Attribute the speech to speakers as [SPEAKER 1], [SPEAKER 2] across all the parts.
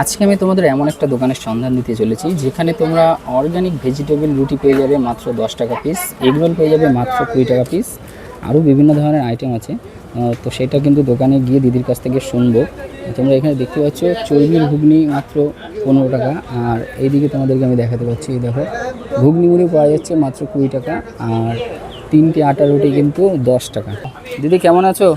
[SPEAKER 1] আজকে আমি তোমাদের এমন একটা দোকানের সন্ধান দিতে চলেছি, যেখানে তোমরা অর্গানিক ভেজিটেবল রুটি পেয়ে যাবে মাত্র দশ টাকা পিস এগরোল পেয়ে যাবে মাত্র কুড়ি টাকা পিস আরও বিভিন্ন ধরনের আইটেম আছে। তো সেটা কিন্তু দোকানে গিয়ে দিদির কাছ থেকে শুনব। তোমরা এখানে দেখতে পাচ্ছ, চর্বির ঘুগনি মাত্র পনেরো টাকা, আর এইদিকে তোমাদেরকে আমি দেখাতে পাচ্ছি, এই দেখো, ঘুগনি মুড়ি পাওয়া যাচ্ছে মাত্র কুড়ি টাকা, আর তিনটে আটা রুটি কিন্তু দশ টাকা। দিদি, কেমন আছো?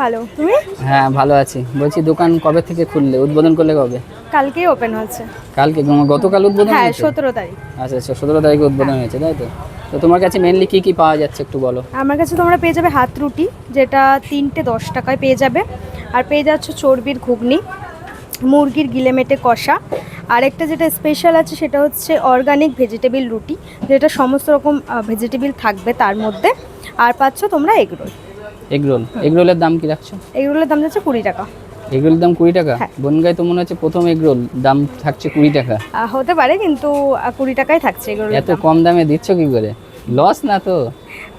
[SPEAKER 2] ভালো। তুমি?
[SPEAKER 1] হ্যাঁ ভালো আছি। বলছি দোকান কবে থেকে খুললে? উদ্বোধন করলে কবে?
[SPEAKER 2] কালকেই ওপেন হচ্ছে।
[SPEAKER 1] কালকে? গতকাল উদ্বোধন
[SPEAKER 2] হ্যাঁ সতেরো তারিখ।
[SPEAKER 1] আচ্ছা আচ্ছা সতেরো তারিখে উদ্বোধন হয়েছে তাই তো? তো তোমার কাছে মেনলি কি কি পাওয়া যাচ্ছে একটু বলো?
[SPEAKER 2] আমার কাছে তোমরা পেয়ে যাবে হাত রুটি যেটা তিনটে দশ টাকায় পেয়ে যাবে। আর পেয়ে যাচ্ছ চর্বির ঘুগনি মুরগির গিলেমেটে কষা। আরেকটা যেটা স্পেশাল আছে সেটা হচ্ছে অর্গানিক ভেজিটেবিল রুটি যেটা সমস্ত রকম ভেজিটেবিল থাকবে তার মধ্যে। আর পাচ্ছ তোমরা এগরোল
[SPEAKER 1] এগরোল? এগরোলের দাম কি রাখছো?
[SPEAKER 2] এগরোলের দাম যাচ্ছে কুড়ি টাকা।
[SPEAKER 1] এগরোলের দাম কুড়ি টাকা?
[SPEAKER 2] হ্যাঁ।
[SPEAKER 1] বনগায় তো মনে হচ্ছে প্রথম এগরোল দাম থাকছে কুড়ি টাকা।
[SPEAKER 2] হতে পারে কিন্তু কুড়ি টাকাই থাকছে এগরোল
[SPEAKER 1] এত কম দামে দিচ্ছ কি করে? লস না তো?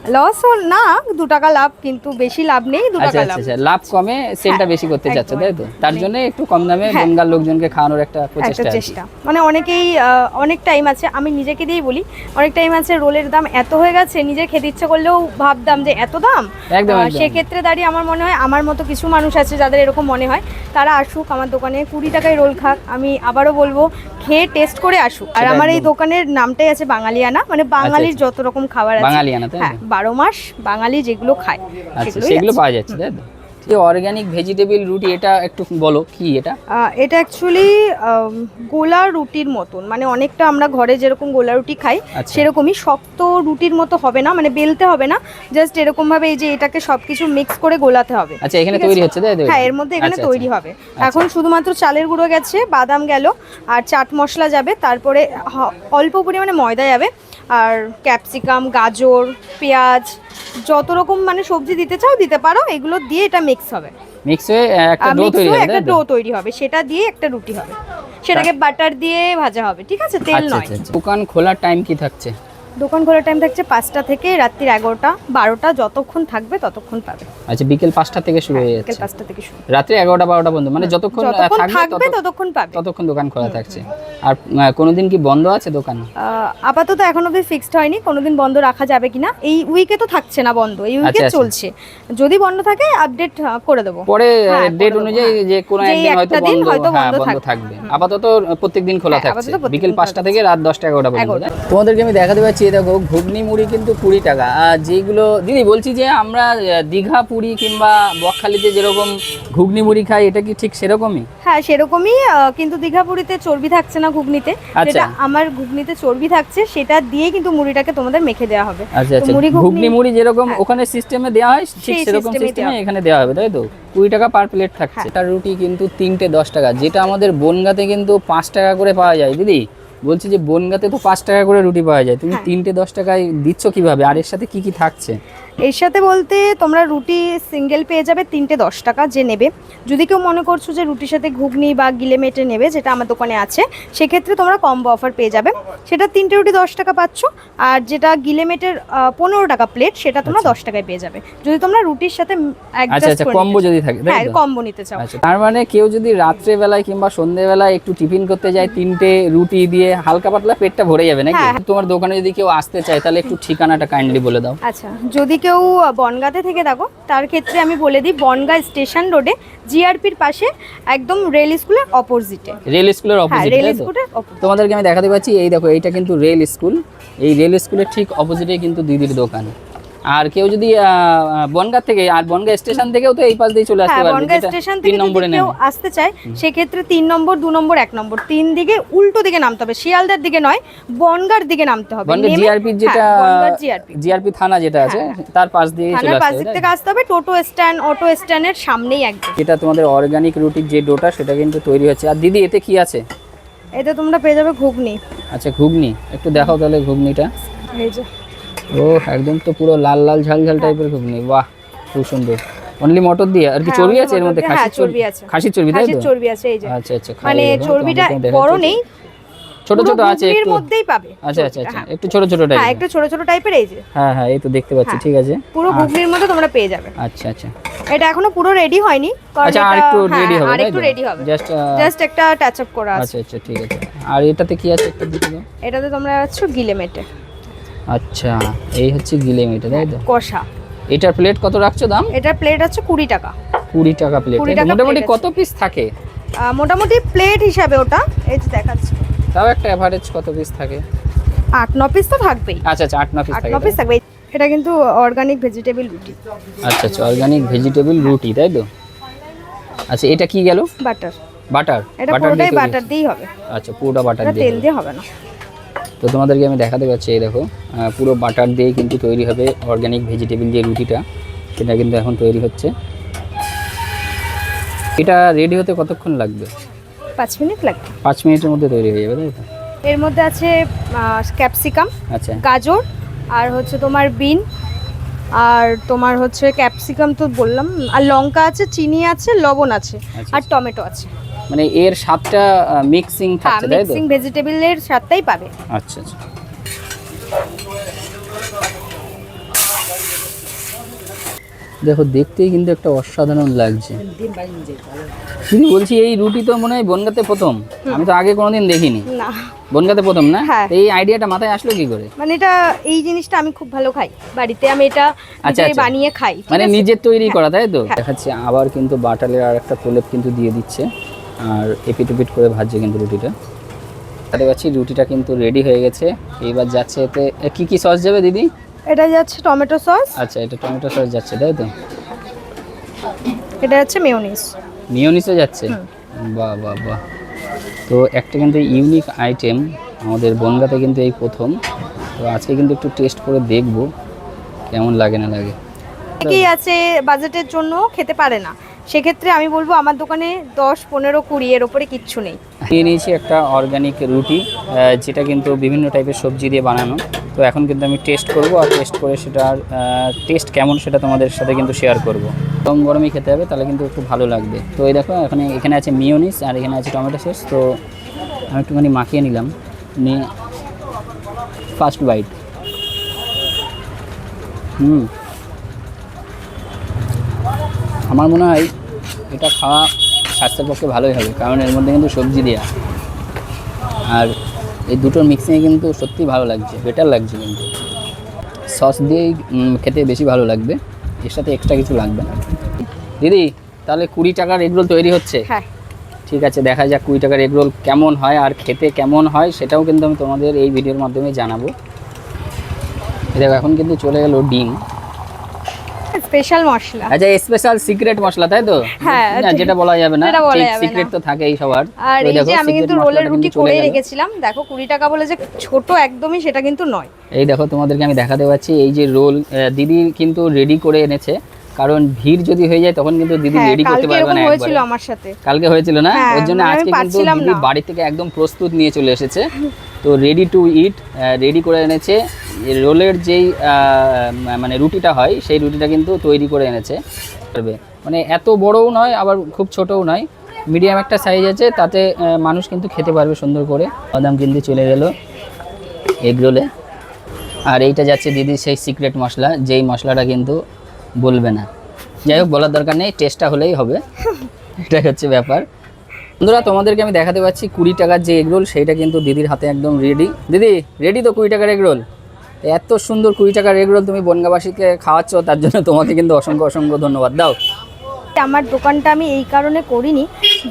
[SPEAKER 2] লস না দু টাকা লাভ কিন্তু বেশি লাভ নেই দু
[SPEAKER 1] আচ্ছা
[SPEAKER 2] টাকা
[SPEAKER 1] আচ্ছা
[SPEAKER 2] লাভ।
[SPEAKER 1] আচ্ছা লাভ কমে সেলটা
[SPEAKER 2] হ্যাঁ,
[SPEAKER 1] বেশি করতে চাচ্ছ তাই তো? তার জন্য একটু কম দামে
[SPEAKER 2] হ্যাঁ।
[SPEAKER 1] লোকজনকে খাওয়ানোর একটা প্রচেষ্টা
[SPEAKER 2] চেষ্টা। মানে অনেকেই অনেক টাইম আছে আমি নিজেকে দিয়েই বলি অনেক টাইম আছে রোলের দাম এত হয়ে গেছে নিজে খেতে ইচ্ছে করলেও ভাবতাম যে এত দাম।
[SPEAKER 1] একদম,
[SPEAKER 2] সেক্ষেত্রে দাঁড়িয়ে আমার মনে হয় আমার মতো কিছু মানুষ আছে যাদের এরকম মনে হয় তারা আসুক আমার দোকানে কুড়ি টাকায় রোল খাক আমি আবারও বলব খেয়ে টেস্ট করে আসুক। আর আমার এই দোকানের নামটাই আছে বাঙালিয়ানা মানে বাঙালির
[SPEAKER 1] আচ্ছা।
[SPEAKER 2] যত রকম খাবার আছে। হ্যাঁ বারো মাস বাঙালি যেগুলো খায়
[SPEAKER 1] আচ্ছা সেগুলো পাওয়া যাচ্ছে তাই তো? অর্গানিক ভেজিটেবল রুটি এটা একটু বলো কি এটা?
[SPEAKER 2] এটা অ্যাকচুয়ালি গোলা রুটির মতন মানে অনেকটা আমরা ঘরে যেরকম গোলা রুটি খাই
[SPEAKER 1] আচ্ছা।
[SPEAKER 2] সেরকমই শক্ত রুটির মতো হবে না মানে বেলতে হবে না জাস্ট এরকম ভাবে এই যে এটাকে সবকিছু মিক্স করে গোলাতে হবে।
[SPEAKER 1] আচ্ছা এখানে তৈরি হচ্ছে তাই
[SPEAKER 2] হ্যাঁ এর মধ্যে এখানে
[SPEAKER 1] আচ্ছা,
[SPEAKER 2] তৈরি। হবে। এখন শুধুমাত্র চালের গুঁড়ো গেছে বাদাম গেল আর চাট মশলা যাবে তারপরে অল্প পরিমাণে ময়দা যাবে আর ক্যাপসিকাম গাজর পেঁয়াজ যত রকম মানে সবজি দিতে চাও দিতে পারো এগুলো দিয়ে এটা মিক্স হবে।
[SPEAKER 1] মিক্স হয়ে একটা ডো তৈরি হবে
[SPEAKER 2] একটা ডো তৈরি হবে সেটা দিয়ে একটা রুটি হবে। সেটাকে বাটার দিয়ে ভাজা হবে ঠিক আছে? তেল
[SPEAKER 1] আচ্ছা
[SPEAKER 2] নয়।
[SPEAKER 1] আচ্ছা আচ্ছা। দোকান খোলার টাইম কি থাকছে?
[SPEAKER 2] দোকান খোলার টাইম থাকছে পাঁচটা থেকে রাত্রির এগারোটা বারোটা যতক্ষণ থাকবে ততক্ষণ পাবে।
[SPEAKER 1] আচ্ছা বিকেল পাঁচটা থেকে শুরু হয়ে
[SPEAKER 2] বিকেল
[SPEAKER 1] যাচ্ছে।
[SPEAKER 2] পাঁচটা থেকে শুরু।
[SPEAKER 1] রাত্রি এগারোটা বারোটা পর্যন্ত মানে যতক্ষণ থাকবে
[SPEAKER 2] ততক্ষণ পাবে।
[SPEAKER 1] ততক্ষণ দোকান খোলা থাকছে। আর কোনোদিন কি বন্ধ আছে দোকান?
[SPEAKER 2] আপাতত এখন অবধি ফিক্সড হয়নি কোনোদিন বন্ধ রাখা যাবে কিনা এই উইকে তো থাকছে না বন্ধ এই উইকে
[SPEAKER 1] আচ্ছা, আচ্ছা।
[SPEAKER 2] চলছে। যদি বন্ধ থাকে আপডেট করে দেবো।
[SPEAKER 1] পরে
[SPEAKER 2] হ্যাঁ,
[SPEAKER 1] ডেট অনুযায়ী যে কোনো একদিন হয়তো বন্ধ
[SPEAKER 2] হয়তো
[SPEAKER 1] হ্যাঁ
[SPEAKER 2] বন্ধ থাকবে।
[SPEAKER 1] আপাতত প্রত্যেকদিন খোলা
[SPEAKER 2] হ্যাঁ,
[SPEAKER 1] থাকছে। বিকেল পাঁচটা থেকে রাত দশটা এগারোটা পর্যন্ত। তোমাদেরকে আমি দেখাতে পাচ্ছি এই দেখো ঘুগনি মুড়ি কিন্তু কুড়ি টাকা। আর যেগুলো দিদি বলছি যে আমরা দীঘা পুরী কিংবা বকখালিতে যেরকম ঘুগনি মুড়ি খাই এটা কি ঠিক সেরকমই?
[SPEAKER 2] হ্যাঁ সেরকমই কিন্তু দীঘাপুরিতে চর্বি থাকছে না ঘুগনিতে।
[SPEAKER 1] আচ্ছা।
[SPEAKER 2] যেটা আমার ঘুগনিতে চর্বি থাকছে সেটা দিয়ে কিন্তু মুড়িটাকে তোমাদের মেখে দেওয়া হবে।
[SPEAKER 1] আচ্ছা আচ্ছা।
[SPEAKER 2] মুড়ি
[SPEAKER 1] ঘুগনি মুড়ি যেরকম
[SPEAKER 2] হ্যাঁ।
[SPEAKER 1] ওখানে সিস্টেমে দেওয়া হয় ঠিক সেরকম সিস্টেমে এখানে দেওয়া হবে তাই তো? কুড়ি টাকা পার প্লেট থাকছে।
[SPEAKER 2] হ্যাঁ।
[SPEAKER 1] তার রুটি কিন্তু তিনটে দশ টাকা যেটা আমাদের বনগাতে কিন্তু পাঁচ টাকা করে পাওয়া যায় দিদি? বলছি যে বনগাতে তো পাঁচ টাকা করে রুটি পাওয়া যায়। তুমি
[SPEAKER 2] হ্যাঁ।
[SPEAKER 1] তিনটে দশ টাকায় দিচ্ছ কীভাবে? আর এর সাথে কি কি থাকছে?
[SPEAKER 2] এর সাথে বলতে তোমরা রুটি সিঙ্গেল পেয়ে যাবে তিনটে দশ টাকা যে নেবে। যদি কেউ মনে করছ যে রুটির সাথে ঘুগনি বা গিলেমেটে নেবে যেটা আমার দোকানে আছে সেক্ষেত্রে তোমরা কম্বো অফার পেয়ে যাবে। সেটা তিনটে রুটি দশ টাকা পাচ্ছ আর যেটা গিলেমেটের পনেরো টাকা প্লেট সেটা তোমরা দশ টাকায় পেয়ে যাবে। যদি তোমরা রুটির সাথে
[SPEAKER 1] আচ্ছা আচ্ছা কম্বো যদি থাকে
[SPEAKER 2] হ্যাঁ কম্বো নিতে চাও।
[SPEAKER 1] আচ্ছা তার মানে কেউ যদি রাত্রে বেলায় কিংবা সন্ধ্যেবেলায় একটু টিফিন করতে যায় তিনটে রুটি দিয়ে হালকা পাতলা পেটটা ভরে যাবে নাকি?
[SPEAKER 2] হ্যাঁ।
[SPEAKER 1] তোমার দোকানে যদি কেউ আসতে চায় তাহলে একটু ঠিকানাটা কাইন্ডলি বলে দাও।
[SPEAKER 2] আচ্ছা যদি কেউ বনগাঁতে থেকে থাকো তার ক্ষেত্রে আমি বলে দিই বনগাঁ স্টেশন রোডে জিআরপির পাশে একদম রেল স্কুলের অপোজিটে
[SPEAKER 1] রেল স্কুলের
[SPEAKER 2] অপোজিটে
[SPEAKER 1] অপোজিট
[SPEAKER 2] রেল স্কুলের।
[SPEAKER 1] তোমাদেরকে আমি দেখাতে পাচ্ছি এই দেখো এইটা কিন্তু রেল স্কুল। এই রেল স্কুলের ঠিক অপোজিটে কিন্তু দিদির দোকান। আর কেউ যদি বনগাঁ থেকে আর বনগাঁ স্টেশন থেকেও তো এই পাশ দিয়ে চলে আসতে
[SPEAKER 2] হ্যাঁ
[SPEAKER 1] পারবে
[SPEAKER 2] বনগাঁ
[SPEAKER 1] যেটা
[SPEAKER 2] স্টেশন থেকে যদি
[SPEAKER 1] নম্বরে
[SPEAKER 2] কেউ আসতে চায় সেক্ষেত্রে তিন নম্বর দু নম্বর এক নম্বর তিন দিকে উল্টো দিকে নামতে হবে শিয়ালদার দিকে নয় বনগার দিকে নামতে হবে
[SPEAKER 1] বনগাঁ জিআরপি যেটা
[SPEAKER 2] হ্যাঁ, জিআরপি
[SPEAKER 1] জিআরপি থানা যেটা আছে তার পাশ দিয়ে চলে
[SPEAKER 2] পাশ
[SPEAKER 1] আসতে তাই?
[SPEAKER 2] থেকে আসতে হবে টোটো স্ট্যান্ড অটো স্ট্যান্ডের সামনেই একদম।
[SPEAKER 1] এটা তোমাদের অর্গানিক রুটির যে ডোটা সেটা কিন্তু তৈরি হচ্ছে। আর দিদি এতে কি আছে?
[SPEAKER 2] এতে তোমরা পেয়ে যাবে ঘুগনি।
[SPEAKER 1] আচ্ছা ঘুগনি। একটু দেখাও তাহলে ঘুগনিটা।
[SPEAKER 2] এই যে।
[SPEAKER 1] ও একদম তো পুরো লাল লাল ঝাল ঝাল টাইপের ঘুগনি। বাহ খুব সুন্দর। অনলি মটর দিয়ে? আর কি
[SPEAKER 2] হ্যাঁ,
[SPEAKER 1] চর্বি আছে এর মধ্যে?
[SPEAKER 2] হ্যাঁ,
[SPEAKER 1] চর্বি?
[SPEAKER 2] আছে।
[SPEAKER 1] খাসির চর্বি তাই তো?
[SPEAKER 2] চর্বি আছে এই যে।
[SPEAKER 1] আচ্ছা আচ্ছা
[SPEAKER 2] মানে চর্বিটা বড় নেই
[SPEAKER 1] ছোট ছোট আছে এর
[SPEAKER 2] মধ্যেই পাবে।
[SPEAKER 1] আচ্ছা আচ্ছা আচ্ছা।
[SPEAKER 2] হ্যাঁ।
[SPEAKER 1] একটু ছোট ছোট
[SPEAKER 2] হ্যাঁ একটু ছোট ছোট টাইপের এই যে।
[SPEAKER 1] হ্যাঁ হ্যাঁ এই তো দেখতে পাচ্ছি
[SPEAKER 2] হ্যাঁ।
[SPEAKER 1] ঠিক আছে।
[SPEAKER 2] পুরো
[SPEAKER 1] আর-
[SPEAKER 2] ঘুগনির মধ্যে তোমরা পেয়ে যাবে।
[SPEAKER 1] আচ্ছা আচ্ছা।
[SPEAKER 2] এটা এখনও পুরো রেডি হয়নি
[SPEAKER 1] আচ্ছা আর একটু
[SPEAKER 2] হ্যাঁ,
[SPEAKER 1] রেডি হবে
[SPEAKER 2] আর একটু রেডি হবে।
[SPEAKER 1] জাস্ট
[SPEAKER 2] জাস্ট একটা টাচ আপ করা আছে।
[SPEAKER 1] আচ্ছা আচ্ছা ঠিক আছে। আর এটাতে কি আছে একটু দাও
[SPEAKER 2] এটাতে তোমরা যাচ্ছ গিলে মেটে।
[SPEAKER 1] আচ্ছা এই হচ্ছে গিলে মিটে তাই তো?
[SPEAKER 2] কষা।
[SPEAKER 1] এটার প্লেট কত রাখছো দাম?
[SPEAKER 2] এটার প্লেট আছে কুড়ি টাকা।
[SPEAKER 1] কুড়ি টাকা প্লেট
[SPEAKER 2] 20
[SPEAKER 1] মোটামুটি কত পিস থাকে?
[SPEAKER 2] মোটামুটি প্লেট হিসাবে ওটা এই যে দেখাচ্ছি।
[SPEAKER 1] তাও একটা অ্যাভারেজ কত পিস থাকে?
[SPEAKER 2] আট ন পিস তো থাকবেই।
[SPEAKER 1] আচ্ছা আচ্ছা আট ন পিস
[SPEAKER 2] আট
[SPEAKER 1] থাকে
[SPEAKER 2] ন পিস থাকবে। এটা কিন্তু অর্গানিক ভেজিটেবল রুটি।
[SPEAKER 1] আচ্ছা আচ্ছা অর্গানিক ভেজিটেবল রুটি তাই তো? আচ্ছা এটা কি গেল?
[SPEAKER 2] বাটার।
[SPEAKER 1] বাটার।
[SPEAKER 2] এটা পুরোটাই বাটার দিয়েই হবে।
[SPEAKER 1] আচ্ছা পুরোটা বাটার দিয়ে
[SPEAKER 2] তেল দিয়ে হবে না।
[SPEAKER 1] তো তোমাদেরকে আমি দেখাতে পাচ্ছি এই দেখো। পুরো বাটার দিয়ে কিন্তু তৈরি হবে অর্গানিক ভেজিটেবল যে রুটিটা সেটা কিন্তু এখন তৈরি হচ্ছে। এটা রেডি হতে কতক্ষণ লাগবে?
[SPEAKER 2] পাঁচ মিনিট লাগবে।
[SPEAKER 1] পাঁচ মিনিটের মধ্যে তৈরি হয়ে যাবে তাই তো?
[SPEAKER 2] এর মধ্যে আছে ক্যাপসিকাম
[SPEAKER 1] আচ্ছা।
[SPEAKER 2] গাজর আর হচ্ছে তোমার বিন আর তোমার হচ্ছে ক্যাপসিকাম তো বললাম আর লঙ্কা আছে চিনি আছে লবণ আছে
[SPEAKER 1] আচ্ছা,
[SPEAKER 2] আর টমেটো আছে।
[SPEAKER 1] মানে এর স্বাদটা মিক্সিং
[SPEAKER 2] হ্যাঁ
[SPEAKER 1] থাকছে তাই তো?
[SPEAKER 2] মিক্সিং ভেজিটেবলের স্বাদটাই পাবে।
[SPEAKER 1] আচ্ছা আচ্ছা। দেখো দেখতেই কিন্তু একটা অসাধারণ লাগছে। দিদি বলছি এই রুটি তো মনে হয় বনগাতে প্রথম। আমি তো আগে কোনোদিন দেখিনি।
[SPEAKER 2] না।
[SPEAKER 1] বনগাতে প্রথম না?
[SPEAKER 2] হ্যাঁ।
[SPEAKER 1] এই আইডিয়াটা মাথায় আসলো কি করে?
[SPEAKER 2] মানে এটা এই জিনিসটা আমি খুব ভালো খাই। বাড়িতে আমি এটা
[SPEAKER 1] আচ্ছা,
[SPEAKER 2] নিজে
[SPEAKER 1] আচ্ছা।
[SPEAKER 2] বানিয়ে খাই
[SPEAKER 1] মানে? নিজের তৈরি করা তাই তো?
[SPEAKER 2] হ্যাঁ।
[SPEAKER 1] দেখাচ্ছি আবার কিন্তু বাটালের আর একটা প্রলেপ কিন্তু দিয়ে দিচ্ছে। আর এপিট উপিট করে ভাজছে কিন্তু রুটিটা। দেখতে পাচ্ছি রুটিটা কিন্তু রেডি হয়ে গেছে। এইবার যাচ্ছে এতে কি কি সস যাবে দিদি?
[SPEAKER 2] এটা যাচ্ছে টমেটো সস
[SPEAKER 1] আচ্ছা এটা টমেটো সস যাচ্ছে তাই তো?
[SPEAKER 2] এটা যাচ্ছে মেয়োনিজ
[SPEAKER 1] মিওনিসও যাচ্ছে? বাহ বাহ বাহ। তো একটা কিন্তু ইউনিক আইটেম আমাদের বনগাতে কিন্তু এই প্রথম। তো আজকে কিন্তু একটু টেস্ট করে দেখব কেমন লাগে না লাগে।
[SPEAKER 2] অনেকেই আছে বাজেটের জন্য খেতে পারে না। সেক্ষেত্রে আমি বলব আমার দোকানে দশ, পনেরো, কুড়ি এর ওপরে কিচ্ছু নেই।
[SPEAKER 1] নিয়ে নিয়েছি একটা অর্গানিক রুটি যেটা কিন্তু বিভিন্ন টাইপের সবজি দিয়ে বানানো। তো এখন কিন্তু আমি টেস্ট করব আর টেস্ট করে সেটার টেস্ট কেমন সেটা তোমাদের সাথে কিন্তু শেয়ার করব। গরম গরমই খেতে হবে, তাহলে কিন্তু একটু ভালো লাগবে। তো এই দেখো, এখানে এখানে আছে মিওনিস আর এখানে আছে টমেটো সস তো আমি একটুখানি মাখিয়ে নিলাম। নিয়ে ফার্স্ট বাইট হুম। আমার মনে হয় এটা খাওয়া স্বাস্থ্যের পক্ষে ভালোই হবে কারণ এর মধ্যে কিন্তু সবজি দেওয়া আর এই দুটোর মিক্সিংয়ে কিন্তু সত্যি ভালো লাগছে বেটার লাগছে কিন্তু। সস দিয়েই খেতে বেশি ভালো লাগবে এর সাথে এক্সট্রা কিছু লাগবে না। দিদি তাহলে কুড়ি টাকার এগরোল তৈরি হচ্ছে?
[SPEAKER 2] হ্যাঁ।
[SPEAKER 1] ঠিক আছে দেখা যাক কুড়ি টাকার এগরোল কেমন হয় আর খেতে কেমন হয় সেটাও কিন্তু আমি তোমাদের এই ভিডিওর মাধ্যমে জানাব। দেখো এখন কিন্তু চলে গেল ডিম।
[SPEAKER 2] স্পেশাল মশলা।
[SPEAKER 1] আচ্ছা স্পেশাল সিক্রেট মশলা তাই তো?
[SPEAKER 2] হ্যাঁ,
[SPEAKER 1] যেটা বলা যাবে না সিক্রেট তো থাকেই সবার।
[SPEAKER 2] আর এই যে আমি কিন্তু রোলের রুটি করে রেখেছিলাম। দেখো কুড়ি টাকা বলে যে ছোট একদমই সেটা কিন্তু নয়।
[SPEAKER 1] এই দেখো তোমাদেরকে আমি দেখাতে পাচ্ছি এই যে রোল দিদি কিন্তু রেডি করে এনেছে। কারণ ভিড় যদি হয়ে যায় তখন কিন্তু দিদি
[SPEAKER 2] হ্যাঁ
[SPEAKER 1] রেডি করতে পারবে না
[SPEAKER 2] হয়েছিল আমার সাথে।
[SPEAKER 1] কালকে হয়েছিল না?
[SPEAKER 2] হ্যাঁ,
[SPEAKER 1] ওর জন্য
[SPEAKER 2] মানে
[SPEAKER 1] আজকে কিন্তু দিদি। বাড়ি থেকে একদম প্রস্তুত নিয়ে চলে এসেছে। তো রেডি টু ইট রেডি করে এনেছে। রোলের যেই মানে রুটিটা হয় সেই রুটিটা কিন্তু তৈরি করে এনেছে। মানে এত বড়ও নয় আবার খুব ছোটও নয়। মিডিয়াম একটা সাইজ আছে তাতে মানুষ কিন্তু খেতে পারবে সুন্দর করে। বাদাম কিন্তু চলে গেল এগ রোলে আর এইটা যাচ্ছে দিদির সেই সিক্রেট মশলা যেই মশলাটা কিন্তু বলবে না। যাই হোক বলার দরকার নেই টেস্টটা হলেই হবে। এটাই হচ্ছে ব্যাপার। বন্ধুরা তোমাদেরকে আমি দেখাতে পাচ্ছি কুড়ি টাকার যে এগরোল সেইটা কিন্তু দিদির হাতে একদম রেডি দিদি রেডি তো কুড়ি টাকার এগরোল এত সুন্দর কুড়ি টাকার এগরোল তুমি বনগাবাসীকে খাওয়াচ্ছ, তার জন্য তোমাকে কিন্তু অসংখ্য অসংখ্য ধন্যবাদ। দাও।
[SPEAKER 2] আমার দোকানটা আমি এই কারণে করিনি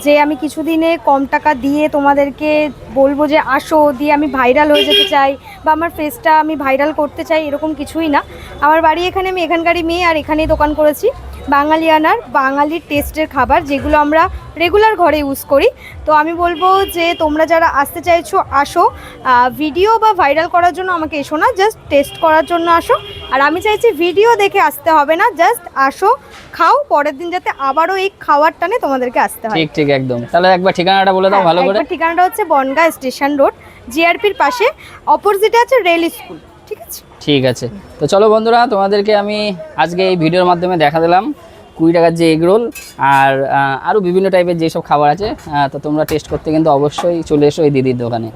[SPEAKER 2] যে আমি কিছুদিনে কম টাকা দিয়ে তোমাদেরকে বলব যে আসো, দিয়ে আমি ভাইরাল হয়ে যেতে চাই বা আমার ফেসটা আমি ভাইরাল করতে চাই, এরকম কিছুই না। আমার বাড়ি এখানে, আমি এখানকারই মেয়ে আর এখানেই দোকান করেছি। বাঙালিয়ানার বাঙালির টেস্টের খাবার যেগুলো আমরা রেগুলার ঘরে ইউজ করি। তো আমি বলব যে তোমরা যারা আসতে চাইছো আসো। ভিডিও বা ভাইরাল করার জন্য আমাকে এসো না জাস্ট টেস্ট করার জন্য আসো। আর আমি চাইছি ভিডিও দেখে আসতে হবে না জাস্ট আসো খাও পরের দিন যাতে আবারও এই খাওয়ার টানে তোমাদেরকে আসতে হয়।
[SPEAKER 1] ঠিক ঠিক একদম। তাহলে একবার ঠিকানাটা বলে দাও
[SPEAKER 2] হ্যাঁ,
[SPEAKER 1] ভালো করে।
[SPEAKER 2] ঠিকানাটা হচ্ছে বনগা স্টেশন রোড জিআরপির পাশে। অপোজিটে আছে রেল স্কুল ঠিক আছে?
[SPEAKER 1] ঠিক আছে। তো চলো বন্ধুরা, তোমাদেরকে আমি আজকে এই ভিডিওর মাধ্যমে দেখা দিলাম কুড়ি টাকার যে এগরোল আর আরও বিভিন্ন টাইপের যেসব খাবার আছে তো তোমরা টেস্ট করতে কিন্তু অবশ্যই চলে এসো এই দিদির দোকানে।